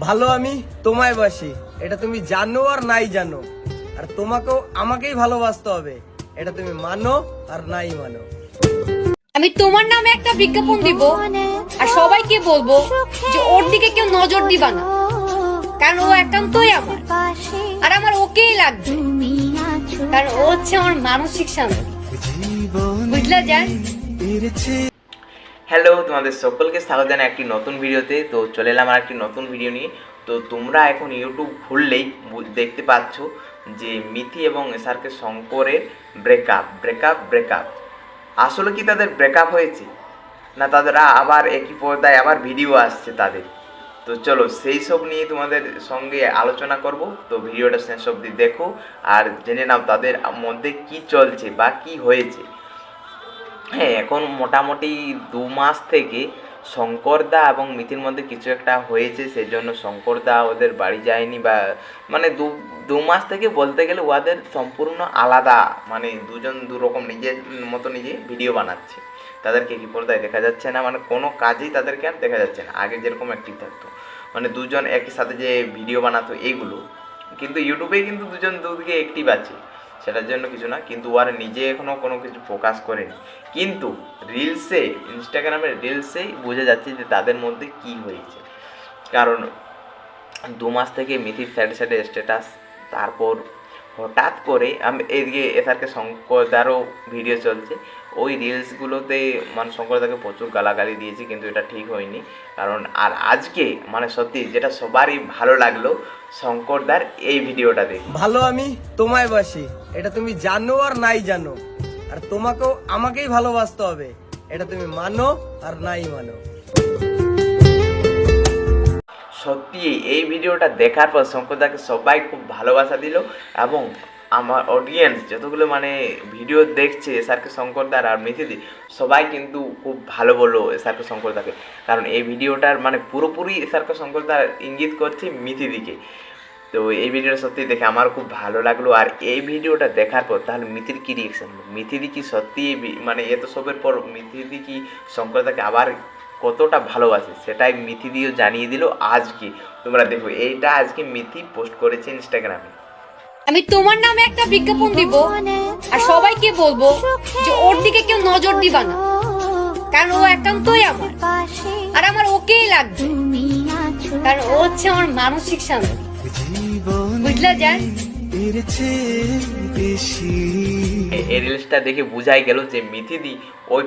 ভালো আমি তোমায় বাসি। এটা তুমি জানো আর নাই জানো। আর তোমাকেও আমাকেই ভালোবাসতে হবে। এটা তুমি মানো আর নাই মানো। আমি তোমার নামে একটা বিজ্ঞাপন দিব আর সবাইকে বলব যে ওর দিকে কেউ নজর দিবা না। কারণ ও একান্তই আমার। আর আমার ওকেই লাগবে। কারণ ও হচ্ছে আমার মানসিক শান্তি বুঝলা যান হ্যালো তোমাদের সকলকে স্বাগত জানাই একটি নতুন ভিডিওতে। তো চলে এলাম আর একটি নতুন ভিডিও নিয়ে। তো তোমরা এখন ইউটিউব খুললেই দেখতে পাচ্ছ যে মিথি এবং এসআরকে শঙ্করের ব্রেকআপ ব্রেকআপ ব্রেকআপ আসলে কি তাদের ব্রেকআপ হয়েছে? না তাদেরা আবার একই পর্দায় আবার ভিডিও আসছে তাদের? তো চলো সেই সব নিয়ে তোমাদের সঙ্গে আলোচনা করব। তো ভিডিওটা শেষ অবধি দেখো। আর জেনে নাও তাদের মধ্যে কি চলছে বা কি হয়েছে। হ্যাঁ এখন মোটামুটি দু মাস থেকে শঙ্করদা এবং মিথির মধ্যে কিছু একটা হয়েছে সেই সেজন্য শঙ্করদা ওদের বাড়ি যায়নি বা মানে দু দু মাস থেকে বলতে গেলে ওদের সম্পূর্ণ আলাদা মানে দুজন দু রকম নিজের মতো নিজে ভিডিও বানাচ্ছে। তাদেরকে কি পর্দায় দেখা যাচ্ছে না মানে কোনো কাজেই তাদেরকে আর দেখা যাচ্ছে না, আগে যেরকম অ্যাক্টিভ থাকতো। মানে দুজন একই সাথে যে ভিডিও বানাতো এইগুলো কিন্তু ইউটিউবে কিন্তু দুজন দুদিকে অ্যাক্টিভ আছে। সেটার জন্য কিছু না, কিন্তু আর নিজে এখনও কোনো কিছু ফোকাস করেনি। কিন্তু রিলসে ইনস্টাগ্রামের রিলসেই বোঝা যাচ্ছে যে তাদের মধ্যে কি হয়েছে। কারণ দু মাস থেকে মিথির সাইডে সাইডে স্ট্যাটাস তারপর হঠাৎ করে আমি এদিকে এসারকে শঙ্করদারও ভিডিও চলছে। ওই রিলসগুলোতে মানে শঙ্করদাকে প্রচুর গালাগালি দিয়েছি, কিন্তু এটা ঠিক হয়নি। কারণ আর আজকে মানে সত্যি যেটা সবারই ভালো লাগল, শঙ্করদার এই ভিডিওটা দেখে। ভালো আমি তোমায় বাসি, এটা তুমি জানো আর নাই জানো। আর তোমাকেও, আমাকেই ভালোবাসতে হবে, এটা তুমি মানো আর নাই মানো। সত্যি এই ভিডিওটা দেখার পর শঙ্করদাকে সবাই খুব ভালোবাসা দিল এবং আমার অডিয়েন্স যতগুলো মানে ভিডিও দেখছে এসআরকে শঙ্করদার আর মিথিদি সবাই কিন্তু খুব ভালো বলল এসআরকে শঙ্করদাকে। কারণ এই ভিডিওটার মানে পুরোপুরি এসআরকে শঙ্করদার ইঙ্গিত করছে মিথিদিকে তো এই ভিডিওটা সত্যি দেখে আমার খুব ভালো লাগল। আর এই ভিডিওটা দেখার পর তাহলে মিথির কী রিয়েকশন মিথিদি কি সত্যি মানে এত সবের পর মিথিদি কি শঙ্করদাকে আবার কতটা ভালোবাসে সেটাই মিথি দিয়েও জানিয়ে দিল আজকে। তোমরা দেখো এইটা আজকে মিথি পোস্ট করেছে ইনস্টাগ্রামে আমি তোমার নামে একটা বিজ্ঞাপন দিব আর সবাইকে বলব যে ওর দিকে কেউ নজর দিবা না। কারণ ও একান্তই আমার। আর আমার ওকেই লাগবে। কারণ ও হচ্ছে আমার মানসিক শান্তি বুঝলা যান এ- এই রিলসটা দেখে বোঝাই গেল যে মিথিদি ওই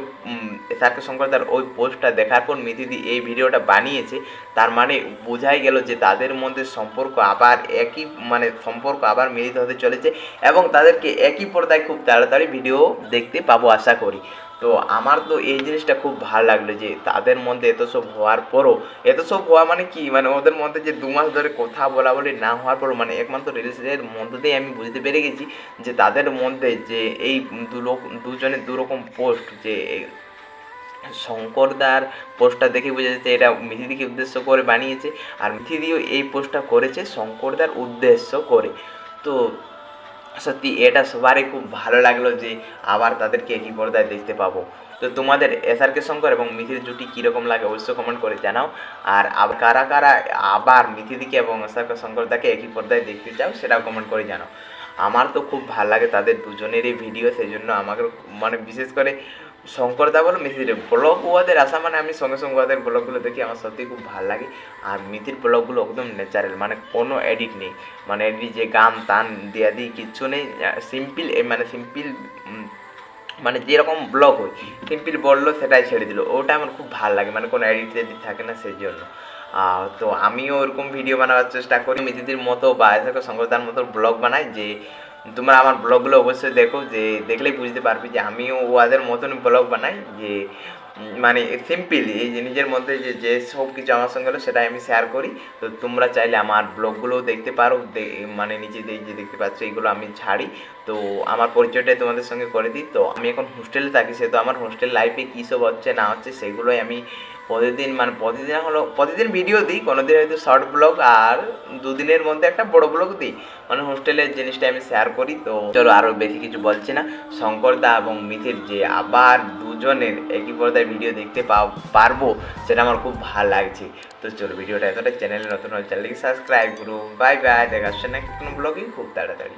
সার্কে শঙ্করদার ওই পোস্টটা দেখার পর মিথিদি এই ভিডিওটা বানিয়েছে। তার মানে বোঝাই গেল যে তাদের মধ্যে সম্পর্ক আবার একই মানে সম্পর্ক আবার মিলিত হতে চলেছে এবং তাদেরকে একই পর্দায় খুব তাড়াতাড়ি ভিডিও দেখতে পাবো আশা করি। তো আমার তো এই জিনিসটা খুব ভালো লাগল যে তাদের মধ্যে এত সব হওয়ার পরও, এত সব হওয়া মানে কি? মানে ওদের মধ্যে যে দু মাস ধরে কথা বলা বলি না হওয়ার পরও মানে একমাত্র রিলসের মধ্যে দিয়ে আমি বুঝতে পেরে গেছি যে তাদের মধ্যে যে এই দু লোক, দুজনের দুরকম পোস্ট যে শঙ্করদার পোস্টটা দেখে বোঝা যাচ্ছে এটা মিথিদিকে উদ্দেশ্য করে বানিয়েছে। আর মিথিদিও এই পোস্টটা করেছে শঙ্করদার উদ্দেশ্য করে। তো সত্যি এটা সবারই খুব ভালো লাগল যে আবার তাদেরকে একই পর্দায় দেখতে পাবো। তো তোমাদের এসআরকে শঙ্কর এবং মিথির জুটি কীরকম লাগে অবশ্য কমেন্ট করে জানাও। আর কারা কারা আবার মিথিদিকে এবং এসআরকে শঙ্করদাকে একই পর্দায় দেখতে চাও সেটাও কমেন্ট করে জানাও। আমার তো খুব ভালো লাগে তাদের দুজনেরই ভিডিও সেই জন্য আমাকে মানে বিশেষ করে শঙ্করদা বলো মিথির ব্লগ ওদের আসা মানে আমি সঙ্গে সঙ্গে ওদের ব্লগগুলো দেখি, আমার সত্যি খুব ভালো লাগে। আর মিথির ব্লগগুলো একদম ন্যাচারাল মানে কোনো এডিট নেই। মানে এডিট যে গান তান দিয়া দিই কিচ্ছু নেই সিম্পল মানে সিম্পল মানে যেরকম ব্লগ হয় সিম্পল বলল সেটাই ছেড়ে দিল। ওটা আমার খুব ভালো লাগে মানে কোনো এডিট এডিট থাকে না সেই জন্য তো আমিও ওরকম ভিডিও বানাবার চেষ্টা করি। মিথিদির মতো বা এসে সংগতার মতো ব্লগ বানাই যে তোমরা আমার ব্লগগুলো অবশ্যই দেখো, যে দেখলেই বুঝতে পারবে যে আমিও ওদের মতন ব্লগ বানাই, যে মানে সিম্পল এই নিজের মধ্যে যে যে সব কিছু আমার সঙ্গে হলো, সেটাই আমি শেয়ার করি। তো তোমরা চাইলে আমার ব্লগগুলোও দেখতে পারো মানে দে- যে দেখতে পাচ্ছ এইগুলো আমি ছাড়ি। তো আমার পরিচয়টাই তোমাদের সঙ্গে করে দিই। তো আমি এখন হোস্টেলে থাকি, সেহেতু আমার হোস্টেল লাইফে কী সব হচ্ছে, না হচ্ছে, সেগুলোই আমি প্রতিদিন মানে প্রতিদিন হলো, প্রতিদিন ভিডিও দিই। দিন হয়তো শর্ট ব্লগ আর দুদিনের মধ্যে একটা বড় ব্লগ দিই। মানে হোস্টেলের জিনিসটা আমি শেয়ার করি। তো চলো আরও বেশি কিছু বলছি না। শঙ্করদা এবং মিথির যে আবার দুজনের একই পর্দায় ভিডিও দেখতে পারব, সেটা আমার খুব ভালো লাগছে। তো চলো ভিডিওটা এতটা চ্যানেলে নতুন হলে চ্যানেলকে সাবস্ক্রাইব করুন। বাই বাই দেখা হচ্ছে না কোনো ব্লগিং খুব তাড়াতাড়ি।